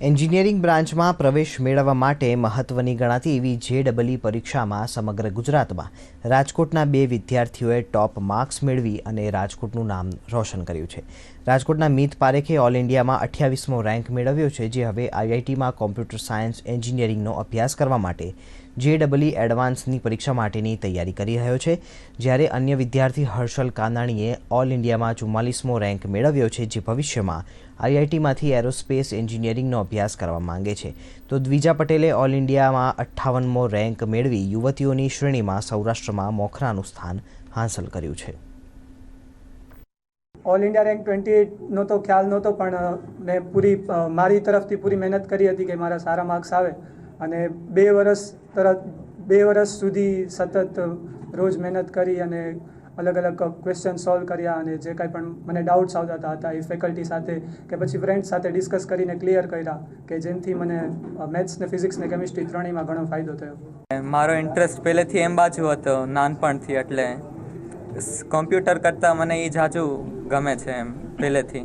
Engineering બ્રાન્ચમાં પ્રવેશ મેળવવા માટે મહત્વની ગણાતી એવી જે ડબલઈ પરીક્ષામાં સમગ્ર ગુજરાતમાં રાજકોટના બે વિદ્યાર્થીઓએ ટોપ માર્ક્સ મેળવી અને રાજકોટનું નામ રોશન કર્યું છે. રાજકોટના મિત પારેખે ઓલ ઇન્ડિયામાં અઠ્યાવીસમો રેન્ક મેળવ્યો છે, જે હવે આઈઆઈટીમાં કોમ્પ્યુટર સાયન્સ એન્જિનિયરિંગનો અભ્યાસ કરવા માટે જે ડબલઈ એડવાન્સની પરીક્ષા માટેની તૈયારી કરી રહ્યો છે. જ્યારે અન્ય વિદ્યાર્થી હર્ષલ કાનાણીએ ઓલ ઇન્ડિયામાં ચુમ્માલીસમો રેન્ક મેળવ્યો છે, જે ભવિષ્યમાં આઈઆઈટીમાંથી એરોસ્પેસ એન્જિનિયરિંગનો અભ્યાસ કરવા માંગે છે. તો દ્વિજા પટેલે ઓલ ઇન્ડિયામાં અઠ્ઠાવનમો રેન્ક મેળવી યુવતીઓની શ્રેણીમાં સૌરાષ્ટ્રમાં મોખરાનું સ્થાન હાંસલ કર્યું છે. ઓલ ઇન્ડિયા રેન્ક ટ્વેન્ટી એટનો તો ખ્યાલ નહોતો, પણ મેં પૂરી મારી તરફથી પૂરી મહેનત કરી હતી કે મારા સારા માર્ક્સ આવે અને બે વર્ષ તરત, બે વર્ષ સુધી સતત રોજ મહેનત કરી અને અલગ અલગ ક્વેશ્ચન સોલ્વ કર્યા અને જે કાંઈ પણ મને ડાઉટ્સ આવતા હતા એ ફેકલ્ટી સાથે કે પછી ફ્રેન્ડ્સ સાથે ડિસ્કસ કરીને ક્લિયર કર્યા કે જેમથી મને મેથ્સ ને ફિઝિક્સ ને કેમિસ્ટ્રી ત્રણેયમાં ઘણો ફાયદો થયો. મારો ઇન્ટરેસ્ટ પહેલેથી એમ બાજુ હતો, નાનપણથી, એટલે કોમ્પ્યુટર કરતાં મને એ જાજુ ગમે છે એમ, પહેલેથી.